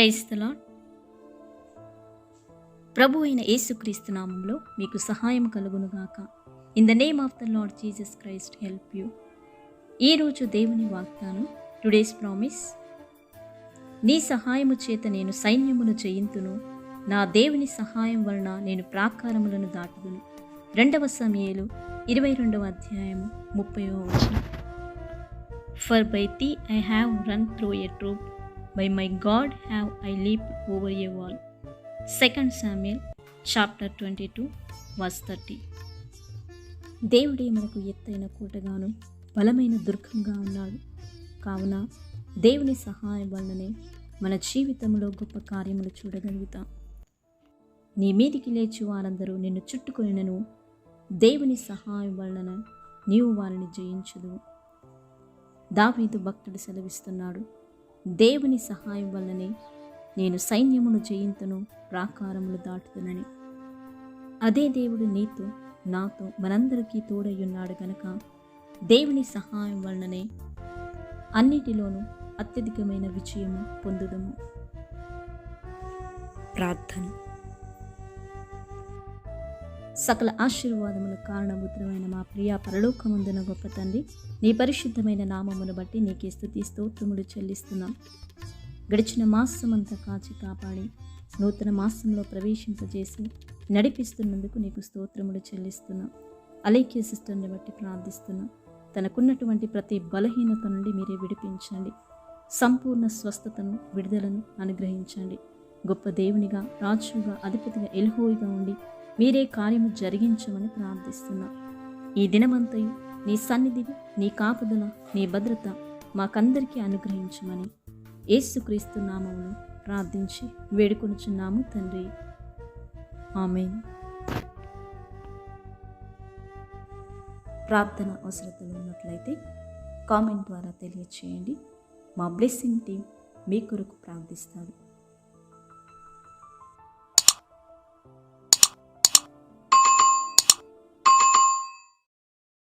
Praise ప్రభు అయిన యేసుక్రీస్తు నామంలో మీకు సహాయం కలుగునుగాక in the name of the Lord Jesus Christ help you ఈరోజు దేవుని వాగ్దానం టుడేస్ ప్రామిస్ నీ సహాయము చేత నేను సైన్యమును చేయింతును. నా దేవుని సహాయం వలన నేను ప్రాకారములను దాటుదును. రెండవ సమయలు ఇరవై రెండవ అధ్యాయము ముప్పై వచనం. For by thee I have run through a troop by my God have I leap over a wall second Samuel chapter twenty two verse thirty దేవుడే మనకు ఎత్తైన కోటగాను బలమైన దుర్గంగా ఉన్నాడు. కావున దేవుని సహాయం వలననే మన జీవితంలో గొప్ప కార్యములు చూడగలుగుతాం. నీ మీదికి లేచి వారందరూ నిన్ను చుట్టుకొనినను. దేవుని సహాయం వలన నీవు వారిని జయించుదు దావీదు భక్తుడు సెలవిస్తున్నాడు. దేవుని సహాయం వల్లనే నేను సైన్యమును జయింతును ప్రాకారములు దాటుతునని. అదే దేవుడు నీతో నాతో మనందరికీ తోడయ్యున్నాడు గనక దేవుని సహాయం వలననే అన్నిటిలోనూ అత్యధికమైన విజయము పొందుదము. ప్రార్థన. సకల ఆశీర్వాదముల కారణభూతమైన మా ప్రియ పరలోకముందున గొప్ప తండ్రి నీ పరిశుద్ధమైన నామమును బట్టి నీకే స్థుతి స్తోత్రములు చెల్లిస్తున్నాం. గడిచిన మాసమంతా కాచి కాపాడి నూతన మాసంలో ప్రవేశింపజేసి నడిపిస్తున్నందుకు నీకు స్తోత్రములు చెల్లిస్తున్నాం. అలైక్య సిస్టర్ని బట్టి ప్రార్థిస్తున్నాం. తనకున్నటువంటి ప్రతి బలహీనత నుండి మీరే విడిపించండి. సంపూర్ణ స్వస్థతను విడుదలను అనుగ్రహించండి. గొప్ప దేవునిగా రాజుగా అధిపతిగా ఎల్హోయిగా ఉండి మీరే కార్యము జరిగించమని ప్రార్థిస్తున్నా. ఈ దినమంతయు నీ సన్నిధిని నీ కాపుదల నీ భద్రత మాకందరికీ అనుగ్రహించమని ఏసుక్రీస్తు నామమును ప్రార్థించి వేడుకొనుచున్నాము తండ్రి. ఆమెన్. ప్రార్థన అవసరతలు ఉన్నట్లయితే కామెంట్ ద్వారా తెలియచేయండి. మా బ్లెస్సింగ్ టీం మీ కొరకు ప్రార్థిస్తారు